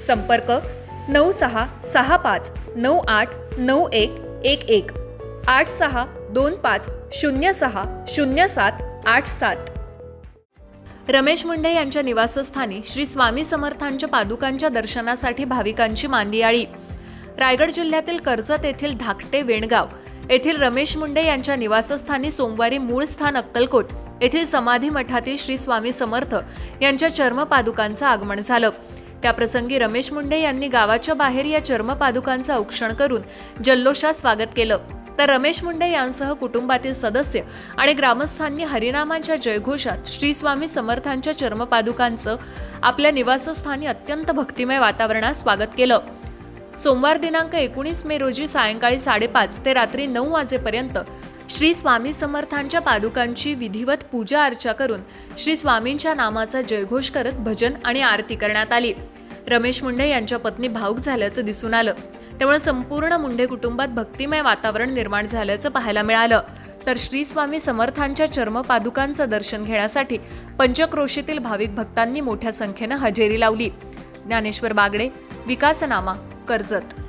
संपर्क नऊ सहा सहा पाच नऊ आठ नऊ एक एक एक. आठ सहा दोन पाच शून्य सहा शून्य सात आठ सात. रमेश मुंडे यांच्या निवासस्थानी श्री स्वामी समर्थांच्या पादुकांच्या दर्शनासाठी भाविकांची मांदियाळी. रायगड जिल्ह्यातील कर्जत येथील धाकटे वेणगाव येथील रमेश मुंडे यांच्या निवासस्थानी सोमवारी मूळ स्थान अक्कलकोट येथील समाधी मठातील श्री स्वामी समर्थ यांच्या चर्मपादुकांचं आगमन झालं. त्याप्रसंगी रमेश मुंडे यांनी गावाच्या बाहेर या चर्मपादुकांचं औक्षण करून जल्लोषात स्वागत केलं. तर रमेश मुंडे यांसह कुटुंबातील सदस्य आणि ग्रामस्थांनी हरिनामांच्या जयघोषात श्री स्वामी समर्थांच्या चर्मपादुकांचं आपल्या निवासस्थानी अत्यंत भक्तिमय वातावरणात स्वागत केलं. सोमवार दिनांक एकोणीस मे रोजी सायंकाळी साडेपाच ते रात्री नऊ वाजेपर्यंत श्री स्वामी समर्थांच्या पादुकांची विधिवत पूजा अर्चा करून श्री स्वामींच्या नामाचा जयघोष करत भजन आणि आरती करण्यात आली. रमेश मुंडे यांच्या पत्नी भाऊक झाल्याचं दिसून आलं. त्यामुळे संपूर्ण मुंडे कुटुंबात भक्तिमय वातावरण निर्माण झाल्याचं पाहायला मिळालं. तर श्री स्वामी समर्थांच्या चर्मपादुकांचं दर्शन घेण्यासाठी पंचक्रोशीतील भाविक भक्तांनी मोठ्या संख्येनं हजेरी लावली. ज्ञानेश्वर बागडे विकासनामा कर्जत.